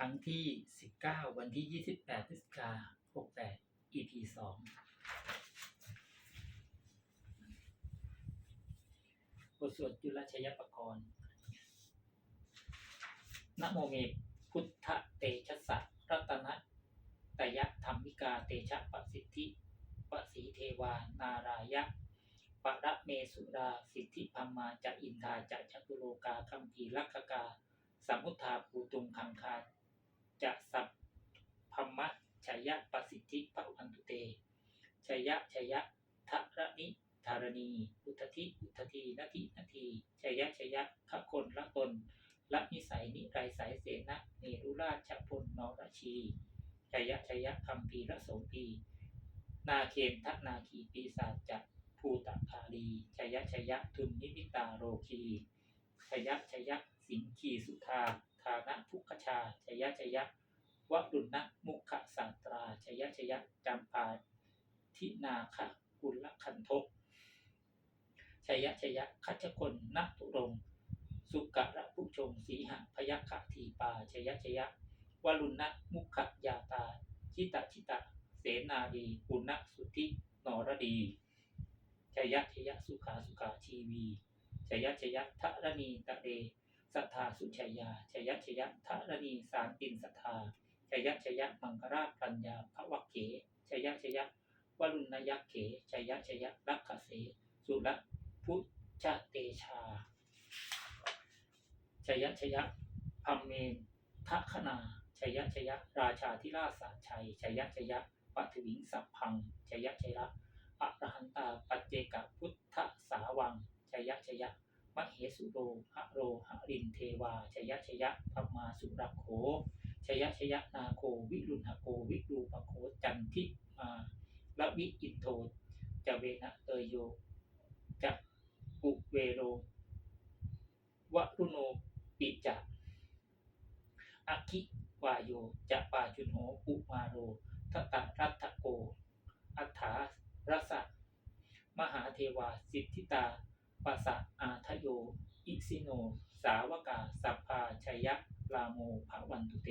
ครั้งที่ 19 วันที่ 28พฤศจิกา68 EP 2บทสวดจุลชยปกรณ์นโมเมพุทธเตชะสะรัตนะตยะธรรมิกาเตชะปสิทธิปสีเทวานารายะปะระเมสุราสิทธิพัมมาจะอินทาจะจตุโลกาคัมภีลักกาสมุทธาภูตุงคังคา จะสัพพมะชยะปสิทธิปะวันตุเตชยะชยะทะระนิธารณี อุทธิอุทธีนาทินาทีชยะชยะขะคนละตนละนิสัยนิไรสายเสนะเนรุราชพลนรชีชยะชยะคัมภีระสมปีนาเคนทันาคีปีศาจจะภูตคาลีชยะชยะทุนนิมิตาโรคีชยะชยะสิงคีสุธาานะทุกขชาชยะชยะวรุณนะมุขสันตราชยะชยะจำปาทินาคกุลคันทกชยะชยะคัจคนนัตุรงสุกะระพุชงสีหะพยัคฆทีปาชยะชยะวรุณนะมุขยาตา ชิตะชิตะ เสนาดีปุณณสุทธินรดีชยะชยะสุขาสุขาชีวีชยะชยะทะรณีตะเร สัทธาสุชัยยาชยะชยะทะรณีสารตินสัทธาชยะชยะมังคราชปัญญาภวักเขชยะชยะวรุณยักเขชยะชยะรักขเสสุรพุทธเตชาชยะชยะพัมเมนทัคนาชยะชยะ ราชาธิราชสาชัยชยะชยะปัทวิงสัพพังชยะชยะอรหันตาปัจเจกพุทธสาวังชยะชยะ มเหสุโรหะโรหะรินเทวาชยะชยะพมมาสุรโขชยะชยะนาโควิรุณหโกวิรูปโคจันทิมาละวิอินโทจะเวนะเตยโยจะปุเวโรวรุโนปิจะอคิวายโยจะปาจุนโหปุมาโรทตะรัตโกอัฏฐารสะมหาเทวาสิทธิตา ปัสสะอาทโย อิสิโน สาวกาสัพพาชยะลาโมภวันตุเต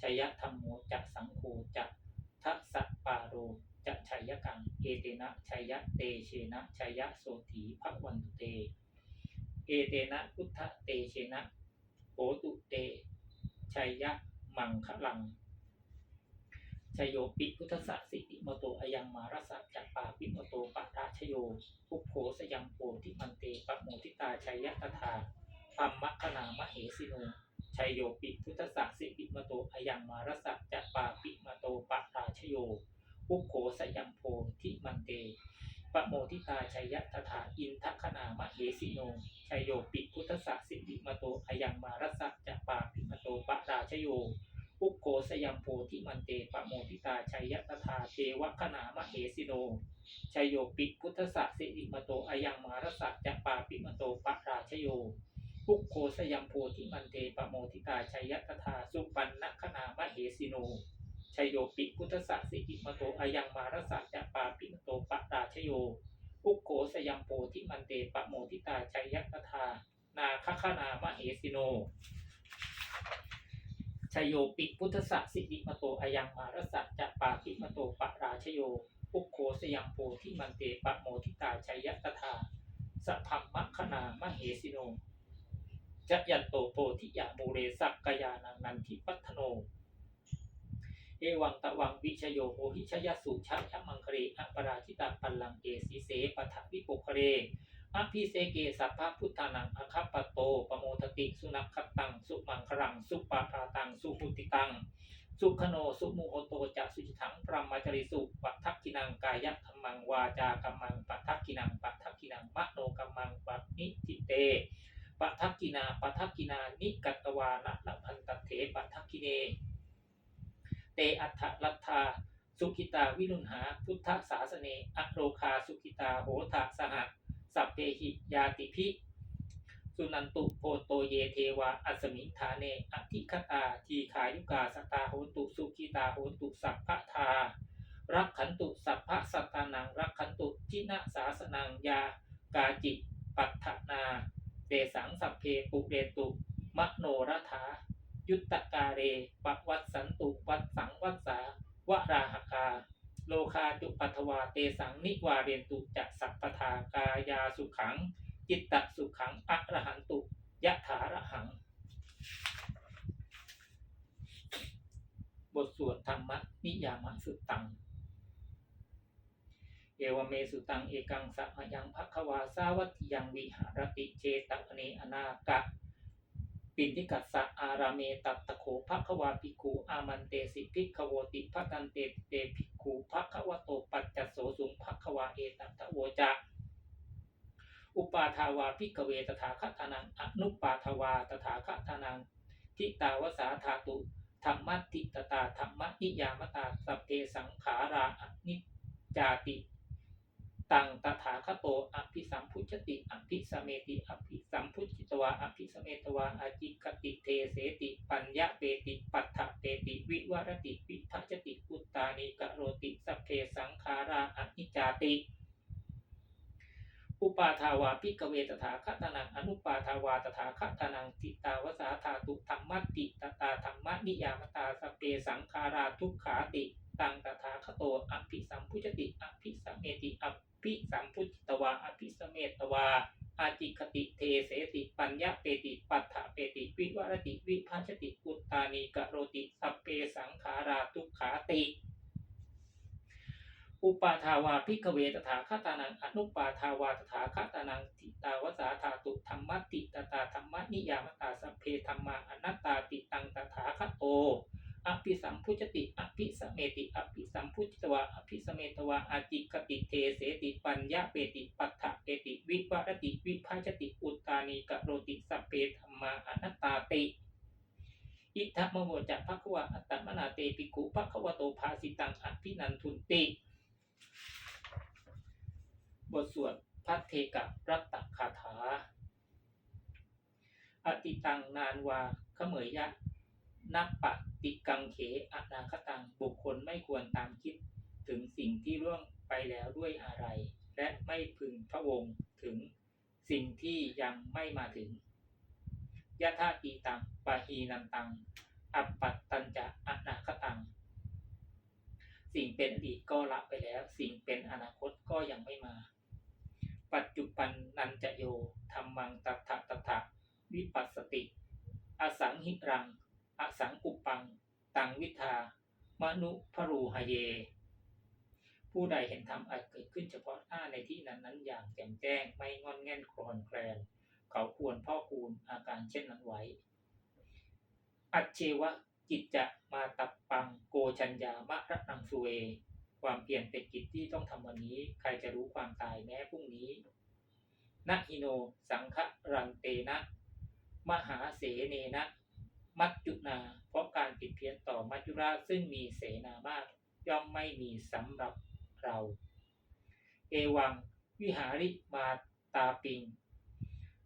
ชยะธรรมโมจะสังโฆจะทัสสะปาโรจะชัยกัง เอเตนะชัยะเตเชนะชัยะโสถีภวันตุเต เอเตนะพุทธเตเชนะโหตุเตชัยยะมังคะลัง ชโยปิพุทธสสสิติมโตอยังมารสัจจปาปิมโตปะราชโยภุโขสยังโพธิมันเตปะโมทิตาชัยยะตถาธรรมคณามะเหสิโนชยโยปิพุทธสสสิติมโตอยังมารสัจจปาปิมโตปะราชโยภุโขสยังโพธิมันเตปะโมทิตาชัยยะตถาอินทคณามะเหสิโนชยโยปิพุทธสสสิติมโตอยังมารสัจจปาปิมโตปะราชโย ปุกโกสยัมโพธิมันเตปะโมทิตาชัยยตถาเทวคณามเหสิโนชัยโยปิพุทธสสิริมโตอายังมารสัจจปาปิมโตปะราชโยปุกโกสยัมโพธิมันเตปะโมทิตาชัยยตถาสุปันนคณามเหสิโนชัยโยปิพุทธสสิริมโตอายังมารสัจจปาปิมโตปะราชโยปุกโกสยัมโพธิมันเตปะโมทิตาชัยยตถานาคคณามเหสิโน ชยโยปิพุทธสัสิริมโตอายังมารสัจจะปาปิมโตปะราชโยปุโคสยังโพธิมันเตปะโมทิตาชัยยตถาสัพพัมมะคณามเหสิโนจะยันโตโพธิยามูเรสักกยานังนันทิปัทโน เอวังตะวังวิชโยโมหิชยสุชะชะมังคเรอปราชิตาปัลลังเกสีเสปทวิปุคเร อภิเสเกสัพพะพุทธานังอคัปปโตปโมทติ สุนัขขตัง สุมังครัง สุปาปาตัง สุหุติตัง สุขโน สุมุโหโตจะสุจิถังพรหมจริสุปัททักกินังกายะธรรมังวาจากรรมังปัททักกินังปัททักกินังมโนกรรมังปันิทิเตปัททักกินาปัททักกินานิกัตตวานะละพันตเถปัททักกิเน เตอัฏฐลัทธาสุขิตาวิรุณหา พุทธศาสเนอโรคาสุขิตาโหทะสหสััพเพหิยาติพิสุนันตุโพโตเยเทวาอัสมิงฐาเนอธิคตาทีขายุกาสตาโหนตุสุขีตาโหนตุสัพพะทา รักขันตุสัพพะสัตตานังรักขันตุจินะสาสนังยากาจิปัฏฐนาเตสังสัพเพปุเรตุมโนรธายุตตกาเรปวัตสันตุวัดสังวัสสาวราหกา โลคาจุปัทวาเตสังนิวาเรนตุจะสัพพทากายาสุขัง จิตตสุขังอะระหันตุยะถาระหัง บทสวดธรรมนิยามสุตัง เอวเมสุตังเอกังสะมยังภควาสาวัตยังวิหารติเจตะเนอนาคะปินทิกัสสะอาราเมตัตตะโขภควาภิกขุอามันเตสิภิกขโวติภกันเตเตภิก ขุภควโตปัจจโสสุงภควาเอตัตตะโวจะอุปาทาวาภิกขเวตถาคตานังอนุปาทวาตถาคตานังทิตาวสาธาตุธรรมติตตาธรรมนิยามตาสัพเพสังขาราอนิจจาติ ตังตถาคโตอภิสัมพุชติอภิสเมติอภิสัมพุจิตวาอภิสเมตวาอาจิกติเทเสติ ปัญญาเปติ ปัฏฐเปติ วิวรติวิภัจติอุตตานิกโรติสัพเพสังขาราอนิจจาติอุปาทาวาพิกเวตถาคตนังอนุปาทาวาตถาคตนังติตาวสาธาตุธรรมติตตาธรรมนิยามตาสเพสังขาราทุกขาติ ตังตถาคโตอภิสัมพุชติอภิสัมเมติอภิ ภิสัมพุจิตวาอภิสเมตวาอาจิคติเทเสติปัญญาเปติปัฏฐเปติ วิวรติวิภัชติอุตตานิกโรติสัพเพสังขาราทุกขาติ อุปาทาวาพิกเวตถาคตานังอนุปาทาวาตถาคตานังติตาวสาธาตุธรรมติตตาธรรมนิยามตาสัพเพธรรมาอนัตตาติตังตถาคโต อภิสัมพุจติอภิสเมติอภิสัมพุจตวาอภิสเมตวาอาจิคติเทเสติปัญญาเปติปัฏฐเปติ วิวรติวิภาชติอุตตานีกโรติสัพเพธรรมาอนัตตาติอิทธมโมจะภควะอัตตมนาเตปิกุภควโตภาสิตังอภินันทุนติ บทสวดพัทเทกะรัตตคาถา อติตังนานวาขเมยยะ นับปฏิกังเขอนาคตังบุคคลไม่ควรตามคิดถึงสิ่งที่ล่วงไปแล้วด้วยอะไร และไม่พึงพระวงถึงสิ่งที่ยังไม่มาถึงยะธาตีตังปะหีนันตัง อัปปัตตัญจะอนาคตัง สิ่งเป็นอดีตก็ละไปแล้ว สิ่งเป็นอนาคตก็ยังไม่มา ปัจจุบันนันจะโยธรรมังตัทธะตัทธะวิปัสสติ อสังหิรัง อสังอุปปัง ตังวิทามนุพรูหเย ผู้ใดเห็นธรรมอาจเกิดขึ้นเฉพาะหน้าในที่นั้นนั้นอย่างแจ่มแจ้งไม่งอนแง่นคลอนแคลนเขาควรพ่อคูณอาการเช่นนั้นไว้ อัจเชวะจิตจะมาตับปังโกชัญญามะระนังสุเว ความเปลี่ยนเป็นกิจที่ต้องทำวันนี้ ใครจะรู้ความตายแม้พรุ่งนี้นะอิโน สังฆรันเตนะ มหาเสเนนะ มัจจุนา เพราะการผิดเพี้ยนต่อมัจจุราชซึ่งมีเสนามาก ย่อมไม่มีสำหรับเรา เอวัง วิหาริมาตาปิง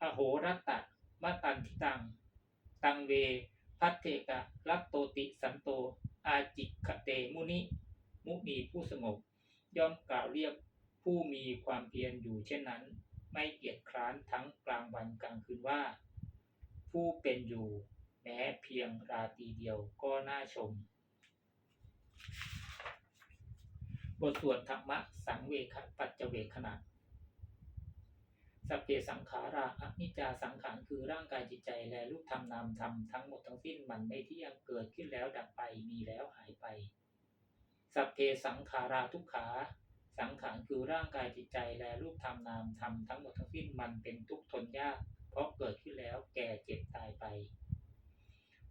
อโหรัตตะมะตันทิตัง ตังเว พัทเทกะรัตโตติสันโต อาจิกเตมุนิ มุนีผู้สงบ ย่อมกล่าวเรียกผู้มีความเพียรอยู่เช่นนั้น ไม่เกียจคร้านทั้งกลางวันกลางคืนว่า ผู้เป็นอยู่ แม้เพียงราตรีเดียวก็น่าชม บทสวดธรรมะสังเวคปัจเจเวขณะสัพเพสังขาราอนิจจาสังขารคือร่างกายจิตใจและรูปธรรมนามธรรมทั้งหมดทั้งสิ้นมันไม่ที่ยังเกิดขึ้นแล้วดับไปมีแล้วหายไป สัพเพสังขาราทุกขา สังขารคือร่างกายจิตใจและรูปธรรมนามธรรมทั้งหมดทั้งสิ้นมันเป็นทุกข์ทนยาก เพราะเกิดขึ้นแล้วแก่เจ็บตายไป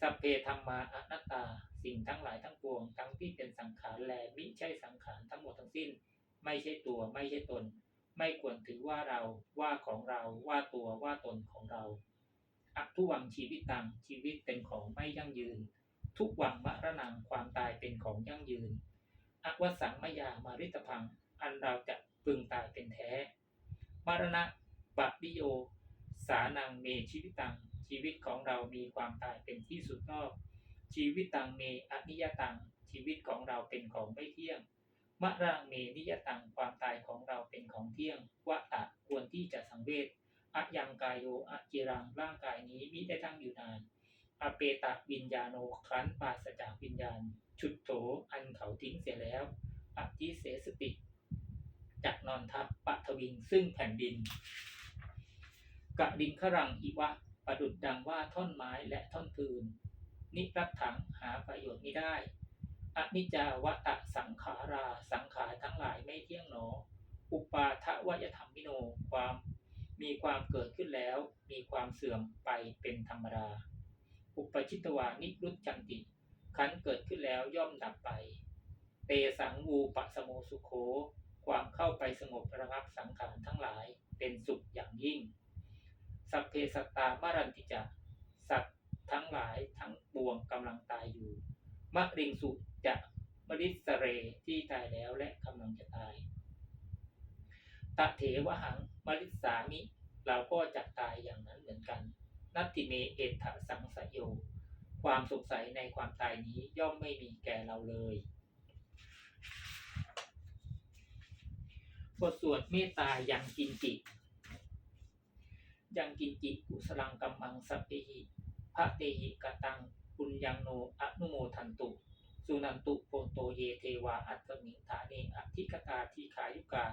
สัพเพธรรมาอนัตตา สิ่งทั้งหลายทั้งปวง ทั้งที่เป็นสังขารและมิใช่สังขารทั้งหมดทั้งสิ้น ไม่ใช่ตัวไม่ใช่ตน ไม่ควรถือว่าเราว่าของเราว่าตัวว่าตนของเรา อัทุวังชีวิตตังชีวิตเป็นของไม่ยั่งยืน ทุกวังมรณังความตายเป็นของยั่งยืนอวสังมยามาริตพัง อันเราจะพึงตายเป็นแท้ มรณะปัปิโย สานังเมชีวิตตัง ชีวิตของเรามีความตายเป็นที่สุดรอบชีวิตตังเมอนิยตัง ชีวิตของเราเป็นของไม่เที่ยง มะรังเมนิยตัง ความตายของเราเป็นของเที่ยง วะตะควรที่จะสังเวชอะยังกายโยอะจิรัง ร่างกายนี้มิได้ตั้งอยู่นานอเปตะวิญญาโนครั้นปราศจากวิญญาณ ชุดโถอันเขาทิ้งเสียแล้วอธิเสสติจักนอนทับปะทวิงซึ่งแผ่นดินกะดิงขรังอิวะ ประดุดดังว่าท่อนไม้และท่อนฟืน นิรัตถังหาประโยชน์ไม่ได้อนิจจาวตะสังขาราสังขารทั้งหลายไม่เที่ยงหนอ อุปาทวยธรรมมิโนความมีความเกิดขึ้นแล้ว มีความเสื่อมไปเป็นธรรมดา อุปชิตวานิรุจจันติขันเกิดขึ้นแล้วย่อมดับไป เตสังวูปะสโมสุโค ความเข้าไปสงบระงับสังขารทั้งหลายเป็นสุขอย่างยิ่ง สัพเพสัตตามารันติจะสัตว์ทั้งหลายทั้งปวงกำลังตายอยู่มะริงสุจะมริสเรที่ตายแล้วและกำลังจะตายตะเถวหังมริสามิ เราก็จะตายอย่างนั้นเหมือนกัน นัตติเมเอถสังสยโย ความสงสัยในความตายนี้ย่อมไม่มีแก่เราเลย บทสวดเมตตายังกินจิ ยังกินจิกุสลังกัมมังสัพเพหิพระเตหิกตังปุญญังโนอนุโมทันตุ สุนันตุโพโตเยเทวาอัตตมิงฐาเนอธิกตาทีขายุกา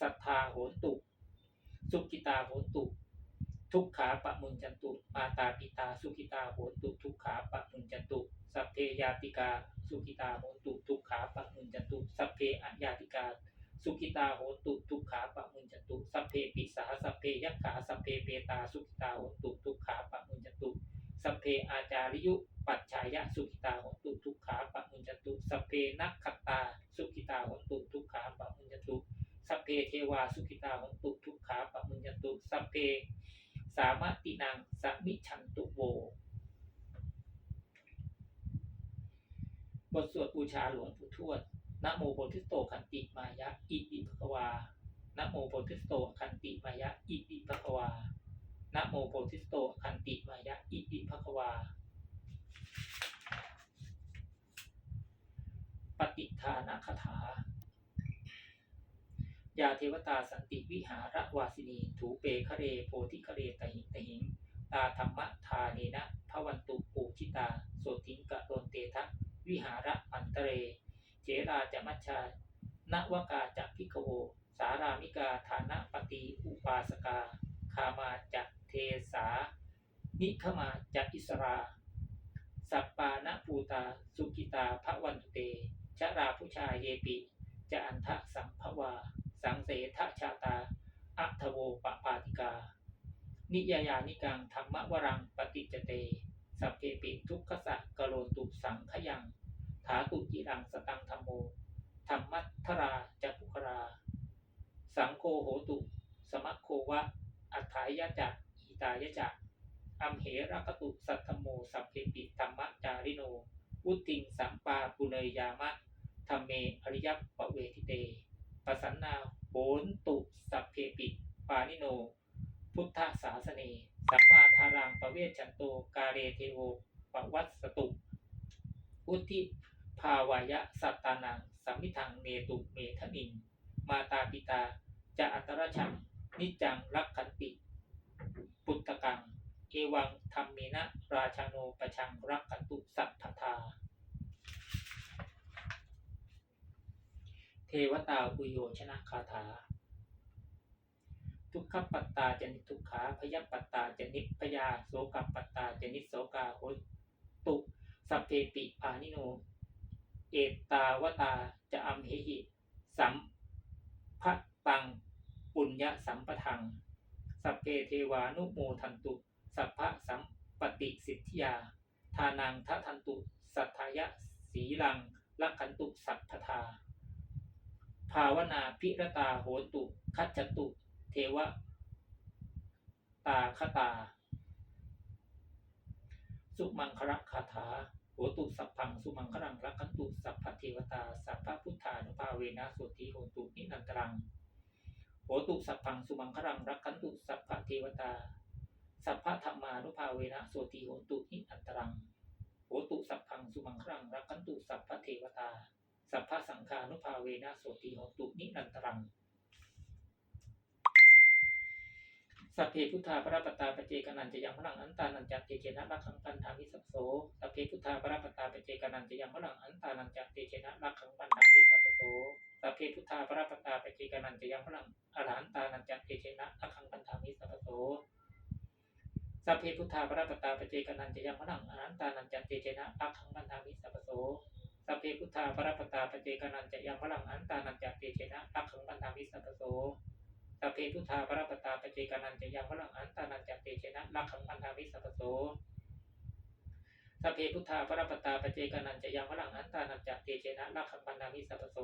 สัทธาโหนตุ สุกิตาโหนตุ ทุกขาปะมุญจันตุมาตาปิตาสุกิตาโหนตุทุกขาปะมุญจันตุ สัพเพยาติกา สุกิตาโหนตุทุกขาปะมุญจันตุ สัพเพอัญญาติกา สุกิตาโหตุทุกขาปะมุญจตุสัพเพปิสาสัพเพยักขาสัพเพเปตาสุกิตาโหตุทุกขาปะมุญจตุสัพเพอาจาริยุ ปัจฉายะสุขิตาโหตุทุกขาปะมุญจตุสัพเพนักขตา สุขิตาโหตุทุกขาปะมุญจตุสัพเพเทวาสุขิตาโหตุทุกขาปะมุญญตุสัพเพสามารตินังสัมิชันตุโว บทสวดบูชาหลวงปู่ทวด นะโมโพธิสโตขันติมายะอิติภควานะโมโพธิสโตขันติมายะอิติภควานะโมโพธิสโตขันติมายะอิติภควา ปฏิทานาคาถายาเทวตาสันติวิหารวาสินีถูเปคะเรโพธิคะเรตหิตหิงตาธรรมทาเนนะพวันตุปูชิตาโสติงกะโดนเตทะวิหาระอันตเร เจราจะมัชชานวกาจะพิกโว สารามิกาฐานะปฏิอุปาสกา คามาจะเทสา นิขมาจะอิสรา สัปปานะปูตา สุกิตาพระวันเต ชราผู้ชายเยปิ จะอันทะสัมภวา สังเสทชาตา อัทโวปปาติกา นิยายานิกังธรรมวรังปฏิจเต สัพเพปิทุกขสะกโลตุสังขยัง ถาตุจิรังสตังธรรมโมธรรมัทราจักุครา สังโฆโหตุ สมัคโควะ อัฏฐายะจักอีตายะจักอัมเหรักตุสัทธโม สัพเพปิธรรมจาริโนอุติงสัมปาปุเนยยามะธรรมเมอริยปะเวทิเตปสันนาโหนตุสัพเพปิปานิโน พุทธศาสเนสัมมาทารังปะเวชันโต กาเรเทโวปวัตสตุ อุทิาวายะสัตตานังสัมมิทังเมตุเมทนิงมาตาปิตาจะอัตรชังนิจังรักขันติ ปุตตะกัง เอวังธรรมเมนะ ราชาโนประชังรักขันตุสัทธทา เทวตาอุโยชนะคาถา ทุกขปัตตาจนิทุกขาพยปัตตาจนิพยาโสกปัตตาจนิโสกาโหตุ สัพเพปิปานิโน เอตาวตาจะอัมเหหิ สัมภตัง ปุญญสัมปทัง สัพเพเทวานุโมทันตุ สัพพะสัมปติสิทธิยา ทานังทะทันตุ สัทธายะสีลังลักขันตุสัทธทา ภาวนาพิรตาโหตุ คัจจตุ เทวตาคตา สุมังคระคาถา โหตุสัพพังสุมังครังรักขันตุสัพพเทวตาสัพพพุทธานุภาเวนะสุติโหตุนินันตรังโหตุสัพพังสุมังครังรักขันตุสัพพเทวตาสัพพธรรมานุภาเวนะโสติโหตุนิอันตรังโหตุสัพพังสุมังครังรักขันตุสัพพเทวตาสัพพสังฆานุภาเวนะโสติโหตุนิรันตรัง สัพเพพุทธาปรปตตาปเจกนันจะยังพลังอันตานันจัตเตเจนะรักขังปันธามิสัพโสสัพเพพุทธาปรปตตาปเจกนันจะยังพลังอันตานันจัตเตเจนะรักขังปันธามิสัพโสสัพเพพุทธาปรปตตาปเจกนันจะยังพลังอรหันตานันจัตเตเจนะรักขังปันธามิสัพโสสัพเพพุทธาปรปตตาปเจกนันจะยังพลังอรหันตานันจัตเตเจนะรักขังปันธามิสัพโสสัพเพพุทธาปรปตตาปเจกนันจะยังพลังอรหันตานันจัตเตเจนะรักขังปันธามิสัพโส สัพเพพุทธาปรปตาปเจกานันจะยังพลังอันตานันจัตเตเชนะลักขังพันธามิสัพโสสัพเพพุทธาปรปตาปเจกานันจะยังพลังอันตานันจัตเตเชนะลักขังพันธามิสัพโส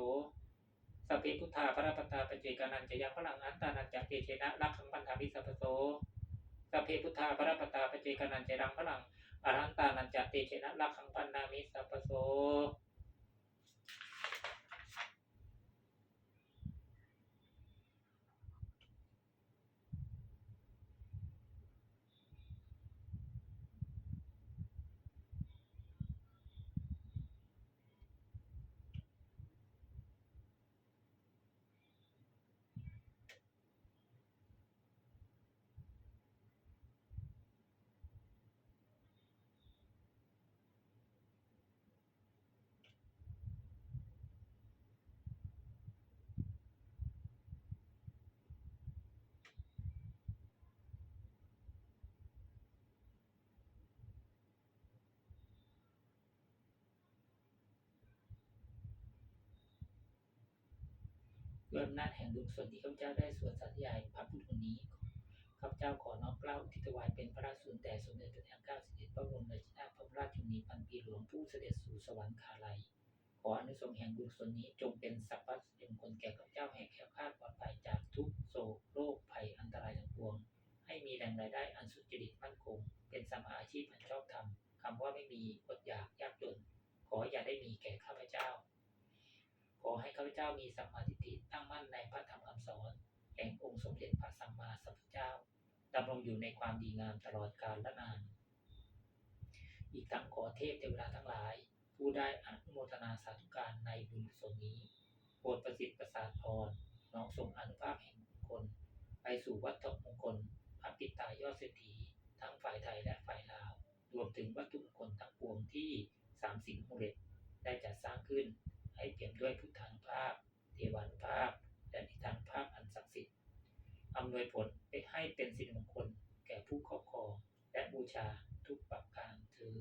สัพเพพุทธาปรปตาปเจกานันจะยังพลังอันตานันจัตเตเชนะลักขังพันธามิสัพโสสัพเพพุทธาปรปตาปเจกานันจะยังพลังอรหันตานันจัตเตเชนะลักขังพันธามิสัพพโส ด้วยอำนาจแห่งบุญส่วนที่ข้าพเจ้าได้สวดสัตยายพระพุทธคนนี้ข้าพเจ้าขอน้อมเกล้าทิศถวายเป็นพระราชสุนแต่สมเด็จพระนางเจ้าสิริพระบรมราชินีพระราชชนีพันปีหลวงผู้เสด็จสู่สวรรคาลัยขออนุสงแห่งบุญส่วนนี้จงเป็นสัพพะสิริมงคลแก่ข้าพเจ้าให้แคล้วคลาดปลอดภัยจากทุกโศกโรคภัยอันตรายทั้งปวง ให้มีแหล่งรายได้อันสุจริตมั่นคง เป็นสมาอาชีพอันชอบธรรมคำว่าไม่มีอดอยากยากจน ขออย่าได้มีแก่ข้าพเจ้า ขอให้ข้าพเจ้ามีสัมมาทิฏฐิตั้งมั่นในพระธรรมคำสอน แห่งองค์สมเด็จพระสัมมาสัมพุทธเจ้าดำรงอยู่ในความดีงามตลอดกาลและนาน อีกทั้งขอเทพเทวดาทั้งหลาย ผู้ได้อนุโมทนาสาธุการในบุญกุศลนี้โปรดประสิทธิ์ประสาทพรน้อมส่งอนุภาพแห่งมงคล ไปสู่วัตถุมงคลพระปิตายอดเศรษฐีทั้งฝ่ายไทยและฝ่ายลาว รวมถึงวัตถุมงคลทั้งปวงที่สามสิ่งมูเร็จได้จัดสร้างขึ้น ให้เปี่ยมด้วยพุทธางภาพ เทวันภาพ และนิทานภาพอันศักดิ์สิทธิ์อำนวยผลไปให้เป็นสิริมงคลแก่ผู้ครอบครองและบูชาทุกประการเธอ